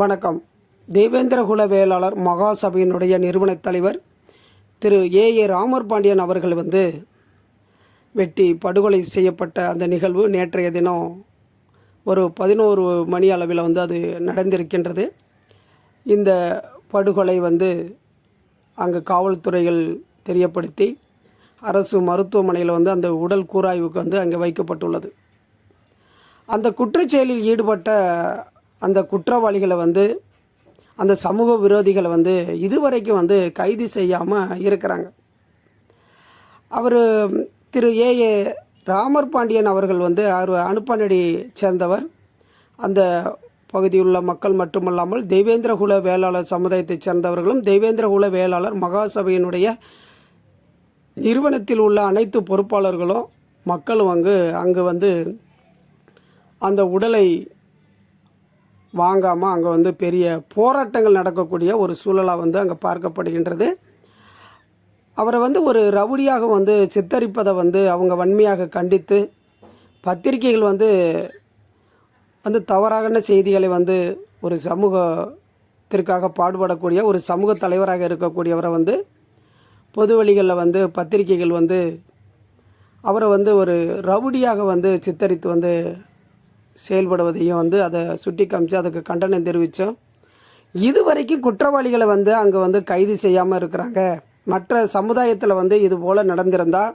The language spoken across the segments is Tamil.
வணக்கம். தேவேந்திரகுல வேளாளர் மகாசபையினுடைய நிறுவனத் தலைவர் திரு ஏ ஏ ராமர் பாண்டியன் அவர்கள் வந்து வெட்டி படுகொலை செய்யப்பட்ட அந்த நிகழ்வு நேற்றைய தினம் ஒரு பதினோரு மணி அளவில் வந்து அது நடந்திருக்கின்றது. இந்த படுகொலை வந்து அங்கு காவல்துறைகள் தெரியப்படுத்தி அரசு மருத்துவமனையில் வந்து அந்த உடல் கூராய்வுக்கு வந்து அங்கே வைக்கப்பட்டுள்ளது. அந்த குற்றச்செயலில் ஈடுபட்ட அந்த குற்றவாளிகளை வந்து அந்த சமூக விரோதிகளை வந்து இதுவரைக்கும் வந்து கைது செய்யாமல் இருக்கிறாங்க. அவர் திரு ஏ. ஏ. ராமர் பாண்டியன் அவர்கள் வந்து அவர் அனுப்பநடி சேர்ந்தவர். அந்த பகுதியுள்ள மக்கள் மட்டுமல்லாமல் தெய்வேந்திரகுல வேளாளர் சமுதாயத்தைச் சேர்ந்தவர்களும் தெய்வேந்திரகுல வேளாளர் மகாசபையினுடைய நிறுவனத்தில் உள்ள அனைத்து பொறுப்பாளர்களும் மக்களும் அங்கு அங்கு வந்து அந்த உடலை வாங்காமல் அங்கே வந்து பெரிய போராட்டங்கள் நடக்கக்கூடிய ஒரு சூழலாக வந்து அங்கே பார்க்கப்படுகின்றது. அவரை வந்து ஒரு ரவுடியாக வந்து சித்தரிப்பதை வந்து அவங்க வன்மையாக கண்டித்து பத்திரிகைகள் வந்து வந்து தவறான செய்திகளை வந்து ஒரு சமூகத்திற்காக பாடுபடக்கூடிய ஒரு சமூக தலைவராக இருக்கக்கூடியவரை வந்து பொது வழிகளில் வந்து பத்திரிகைகள் வந்து அவரை வந்து ஒரு ரவுடியாக வந்து சித்தரித்து வந்து செயல்படுவதையும் வந்து அதை சுட்டி காமிச்சு அதுக்கு கண்டனம் தெரிவித்தோம் இது வரைக்கும் குற்றவாளிகளை வந்து அங்கே வந்து கைது செய்யாமல் இருக்கிறாங்க. மற்ற சமுதாயத்தில் வந்து இது போல் நடந்திருந்தால்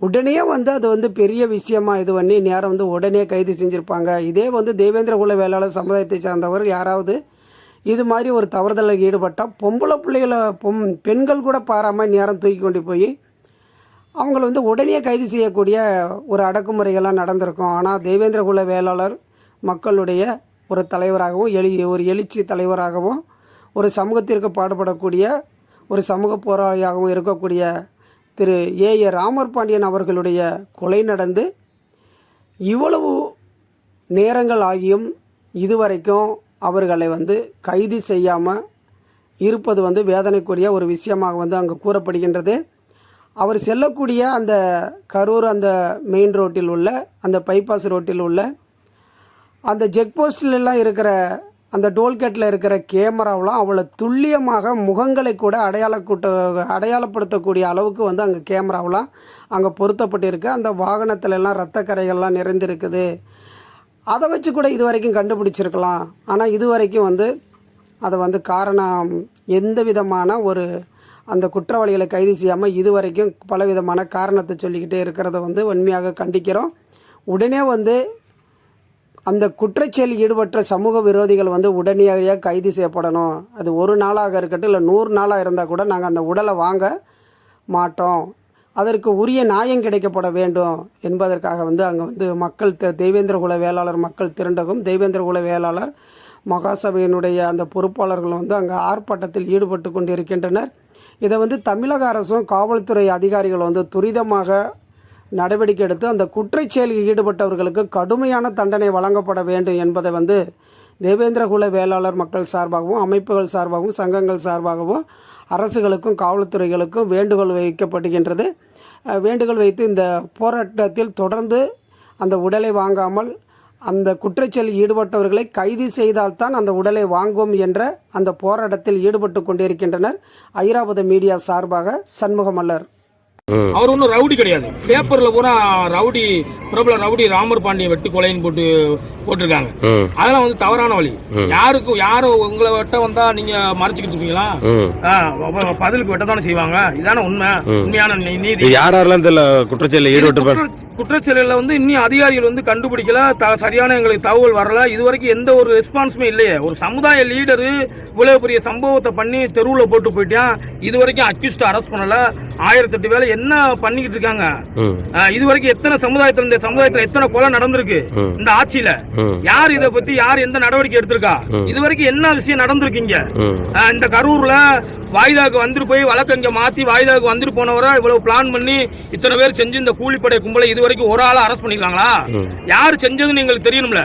உடனே வந்து அது வந்து பெரிய விஷயமா இது பண்ணி நேரம் வந்து உடனே கைது செஞ்சுருப்பாங்க. இதே வந்து தேவேந்திர குல வேளாளர் சமுதாயத்தை சார்ந்தவர் யாராவது இது மாதிரி ஒரு தவறுதலில் ஈடுபட்டால் பொம்பளை பிள்ளைகளை பொம் பெண்கள் கூட பாராமல் நேரம் தூக்கி கொண்டு போய் அவங்கள வந்து உடனே கைது செய்யக்கூடிய ஒரு அடக்குமுறைகள்லாம் நடந்திருக்கும். ஆனால் தேவேந்திர குல வேளாளர் மக்களுடைய ஒரு தலைவராகவும் எழு ஒரு எழுச்சி தலைவராகவும் ஒரு சமூகத்திற்கு பாடுபடக்கூடிய ஒரு சமூக போராளியாகவும் இருக்கக்கூடிய திரு ஏ. ஏ. ராமர் பாண்டியன் அவர்களுடைய கொலை நடந்து இவ்வளவு நேரங்கள் ஆகியும் இதுவரைக்கும் அவர்களை வந்து கைது செய்யாமல் இருப்பது வந்து வேதனைக்குரிய ஒரு விஷயமாக வந்து அங்கே கூறப்படுகின்றது. அவர் செல்லக்கூடிய அந்த கரூர் அந்த மெயின் ரோட்டில் உள்ள அந்த பைபாஸ் ரோட்டில் உள்ள அந்த செக் போஸ்டில் இருக்கிற அந்த டோல்கேட்டில் இருக்கிற கேமராவெலாம் அவ்வளோ துல்லியமாக முகங்களை கூட அடையாள கூட்ட அடையாளப்படுத்தக்கூடிய அளவுக்கு வந்து அங்கே கேமராவெலாம் அங்கே பொருத்தப்பட்டிருக்கு. அந்த வாகனத்துல எல்லாம் ரத்த கரைகள்லாம் நிறைந்திருக்குது. அதை வச்சு கூட இது வரைக்கும் கண்டுபிடிச்சிருக்கலாம். ஆனால் இது வரைக்கும் வந்து அதை வந்து காரணம் எந்த விதமான ஒரு அந்த குற்றவாளிகளை கைது செய்யாமல் இது வரைக்கும் காரணத்தை சொல்லிக்கிட்டே இருக்கிறத வந்து உண்மையாக கண்டிக்கிறோம். உடனே வந்து அந்த குற்றச்செயல் ஈடுபட்ட சமூக விரோதிகள் வந்து உடனடியாக கைது செய்யப்படணும். அது ஒரு நாளாக இருக்கட்டும் இல்லை நூறு நாளாக இருந்தால் கூட நாங்கள் அந்த உடலை வாங்க மாட்டோம். அதற்கு உரிய நியாயம் கிடைக்கப்பட வேண்டும் என்பதற்காக வந்து அங்கே வந்து மக்கள் தெ- தெய்வேந்திர குல வேளாளர் மக்கள் திரண்டகம் தெய்வேந்திர குல வேளாளர் மகாசபையினுடைய அந்த பொறுப்பாளர்கள் வந்து அங்கே ஆர்ப்பாட்டத்தில் ஈடுபட்டு கொண்டிருக்கின்றனர். இதை வந்து தமிழக அரசும் காவல்துறை அதிகாரிகள் வந்து துரிதமாக நடவடிக்கை எடுத்து அந்த குற்றச் செயலில் ஈடுபட்டவர்களுக்கு கடுமையான தண்டனை வழங்கப்பட வேண்டும் என்பதை வந்து தேவேந்திரகுல வேளாளர் மக்கள் சார்பாகவும் அமைப்புகள் சார்பாகவும் சங்கங்கள் சார்பாகவும் அரசுகளுக்கும் காவல்துறைகளுக்கும் வேண்டுகோள் வைக்கப்படுகின்றது. வேண்டுகோள் வைத்து இந்த போராட்டத்தில் தொடர்ந்து அந்த உடலை வாங்காமல் அந்த குற்றச்செயலில் ஈடுபட்டவர்களை கைது செய்தால்தான் அந்த உடலை வாங்குவோம் என்ற அந்த போராட்டத்தில் ஈடுபட்டு கொண்டிருக்கின்றனர் ஐராவத மீடியா சார்பாக சண்முகமல்லர். அவர் ஒன்றும் ரவுடி கிடையாது. பேப்பர்ல பூரா ரவுடி பிரபல ரவுடி ராமர் பாண்டியன் வெட்டி கொலைன்னு போட்டு போட்டிருக்காங்க. அதெல்லாம் வந்து தவறான வழி. யாருக்கும் யாரும் உங்களை வெட்ட வந்தா நீங்க மறைச்சுக்கிட்டு இருப்பீங்களா? பதிலுக்கு வெட்ட தானே செய்வாங்க. இதான உண்மை. உண்மையான நீதி. யாரெல்லாம் இதுல குற்றச்செயலில் ஈடுபட்டு குற்றச்செயலில் வந்து இன்னும் அதிகாரிகள் வந்து கண்டுபிடிக்கல. சரியான எங்களுக்கு தகவல் வரல. இது வரைக்கும் எந்த ஒரு ரெஸ்பான்ஸுமே இல்லையே. ஒரு சமுதாய லீடரு இவ்வளவு பெரிய சம்பவத்தை பண்ணி தெருவுல போட்டு போயிட்டான். இது வரைக்கும் அக்யூஸ்ட் அரெஸ்ட் பண்ணல. ஆயிரத்தெட்டு வேலை என்ன பண்ணிக்கிட்டு இருக்காங்க? இது வரைக்கும் எத்தனை சமுதாயத்துல இந்த சமுதாயத்துல எத்தனை கொலை நடந்திருக்கு? இந்த ஆட்சியில. யார் இத பத்தி யார் எந்த நடவடிக்கை எடுத்திருக்கா? இது வரைக்கும் என்ன விஷயம் நடந்திருக்கீங்க. இந்த கரூர்ல வாய்தாக்கு வந்துட்டு போய் வழக்கு இங்க மாத்தி வாய்தாக்கு வந்துட்டு போனவரை இவ்வளவு பிளான் பண்ணி இத்தனை பேர் செஞ்சு இந்த கூலிப்படை கும்பலை இது வரைக்கும் ஒரு ஆளை அரெஸ்ட் பண்ணிருக்காங்களா? யாரு செஞ்சதுன்னு எங்களுக்கு தெரியணும்ல.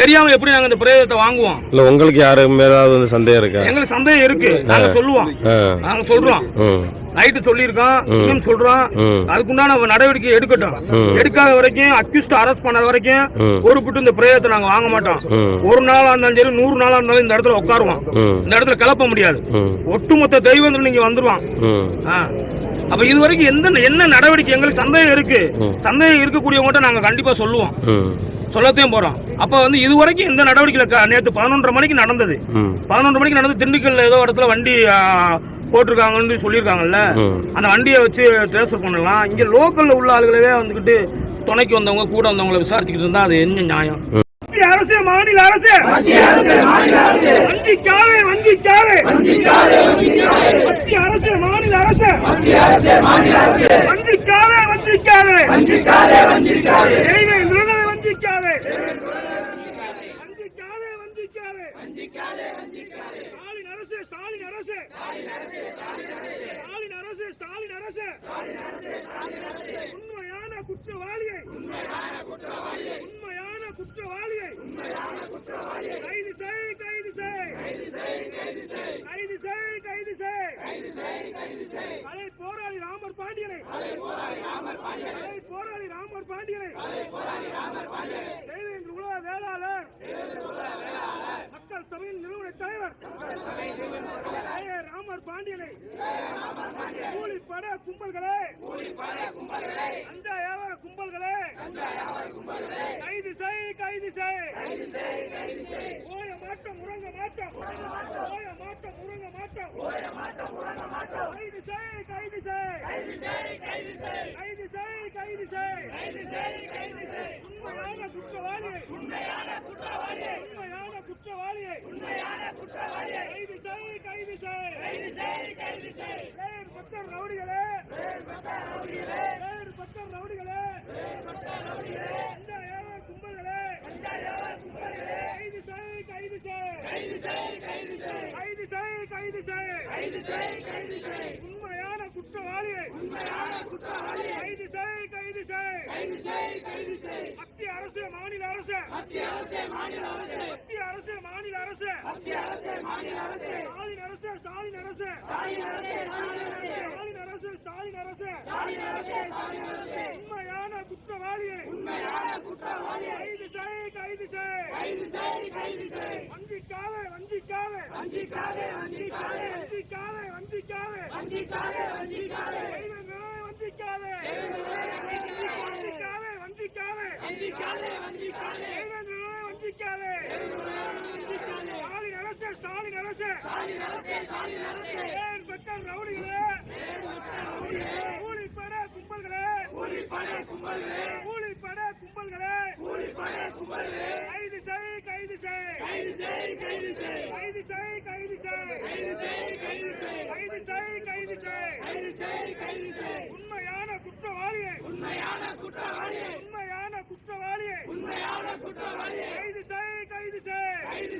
தெரியாம எப்படி நாங்க இந்த பிரேதத்தை வாங்குவோம்? இல்ல உங்களுக்கு யாரு மேலாவது சந்தேகம் இருக்கா? எங்களுக்கு சந்தேகம் இருக்கு. நாங்க சொல்லுவோம். நாங்க சொல்றோம். நைட்டு சொல்லியிருக்கோம். சொல்றோம். அதுக்குண்டான நடவடிக்கை எடுக்கட்டும். எடுக்காத வரைக்கும் அக்யூஸ்ட் அரெஸ்ட் பண்ண வரைக்கும். பொறுப்பிட்டு இந்த பிரேயத்தை நாங்க வாங்க மாட்டோம். ஒரு நாளா இருந்தாலும் சரி நூறு நாளா இருந்தாலும் இந்த இடத்துல உட்காருவோம். இந்த இடத்துல கிளப்ப முடியாது. ம். ஒட்டுமொத்த தெய்வங்கள் நீங்க வந்துருவான். அப்ப இது வரைக்கும் எந்த என்ன நடவடிக்கை எங்களுக்கு சந்தேகம் இருக்கு. சந்தேகம் இருக்கக்கூடியவங்ககிட்ட நாங்க கண்டிப்பா சொல்லுவோம். சொல்லத்தையும் போறோம். அப்ப வந்து இது வரைக்கும் எந்த நடவடிக்கை க- நேத்து பதினொன்றரை மணிக்கு நடந்தது. பதினொன்று மணிக்கு நடந்து திண்டுக்கல்ல ஏதோ இடத்துல வண்டி போட்டிருக்காங்கன்னு சொல்லியிருக்காங்கல்ல. அந்த வண்டியை வச்சு ட்ரான்ஸ்ஃபர் பண்ணலாம். இங்க லோக்கல்ல உள்ள ஆளுகளவே வந்துகிட்டு துணைக்கு வந்தவங்க கூட வந்தவங்கள விசாரிச்சுக்கிட்டு இருந்தா அது என்ன நியாயம்? அரசு. மாநில அரசு. வஞ்சிக்காவே வஞ்சிக்காவே மத்திய அரசு மாநில அரசு. வஞ்சிக்காவே வஞ்சிக்காவே தேவேந்திரனை வஞ்சிக்காவே வஞ்சிக்காவே வஞ்சிக்காவே ஸ்டாலின் அரசு ஸ்டாலின் அரசு. ஸ்டாலின் அரசு ஸ்டாலின் அரசு. உண்மையான குற்றவாளியை. உண்மையான குற்றவாளியை. கைது செய் கைது செய். கைது செய் கைது செய். அலை போராளி ராமர் பாண்டியனை. அலை போராளி ராமர் பாண்டியனை. தேவேந்திர உலக வேளாளர். சபையின் நிறுவன தலைவர். ராமர் பாண்டியனை. கூலிப்பட கும்பல்களே. அந்த வியாபார கும்பல்களே. கைது செய் கைது செய் ஓய மாட்டோம் உறங்க மாட்டோம். ஓய மாட்டோம் உறங்க மாட்டோம். கைது செய் கைது செய் கைது செய் கைது கைது செய் கைது செய். கைது செய் உண்மையான குற்றவாளியை உண்மையான குற்றவாளியை உண்மையான குற்றவாளியை உண்மையான குற்றவாளியை கைது செய் கைது செய் கைது செய் கைது செய் வேறு பக்கம் ரவுடிகளே வேறு பக்கம் ரவுடிகளே வேறு பக்கம் ரவுடிகளே வேறு பக்கம் ரவுடிகளே அந்த ஏவ கும்பல்களே அந்த ஏவ கும்பல்களே கைது செய் கைது செய் கைது செய் கைது செய் கைது செய் கைது செய் கைது செய் கைது செய் குற்றவாளியை கைது செய் கைது செய். கைது செய் கைது செய். மத்திய அரசு மாநில அரசு. மத்திய அரசு மாநில அரசு. மத்திய அரசு மாநில அரசு. மத்திய அரசு மாநில அரசு ஸ்டாலின் அரசு. ஸ்டாலின் அரசு ஸ்டாலின் அரசு. ஸ்டாலின் அரசு ஸ்டாலின் அரசு. ஸ்டாலின் அரசு ஸ்டாலின் அரசு. உண்மையான குற்றவாளியை உண்மையான குற்றவாளியை கைது செய் கைது செய். கைது செய் கைது செய். வஞ்சிக்காதே வஞ்சிக்காதே. வஞ்சிக்காதே வஞ்சிக்காதே. வஞ்சிக்காதே. வஞ்சிக்காதே வஞ்சிக்காதே. வஞ்சிக்காதே. வஞ்சிக்காதே. வஞ்சிக்காதே. வஞ்சிக்காதே வஞ்சிக்காதே. வஞ்சிக்காதே. ஸ்டாலின் அரசு ஸ்டாலின் அரசு. ஸ்டாலின் அரசு ஸ்டாலின் அரசு. ஏன் பெற்ற ரவுடிகளே? கூலிப்பட கும்பல்களே. கூலிப்பட கும்பல்களே. கூலிப்பட கும்பல்களே. கூலிப்பட கும்பல்களே. கைது செய். கைது செய் கைது செய். கைது செய் கைது செய். கைது செய் கைது செய். கைது செய் கைது செய். செய் கைது செய் கைது செய் உண்மையான குற்றவாளியை. உண்மையான குற்றவாளியை. உண்மையான குற்றவாளியை. உண்மையான குற்றவாளியை கைது செய் கைது செய். கைது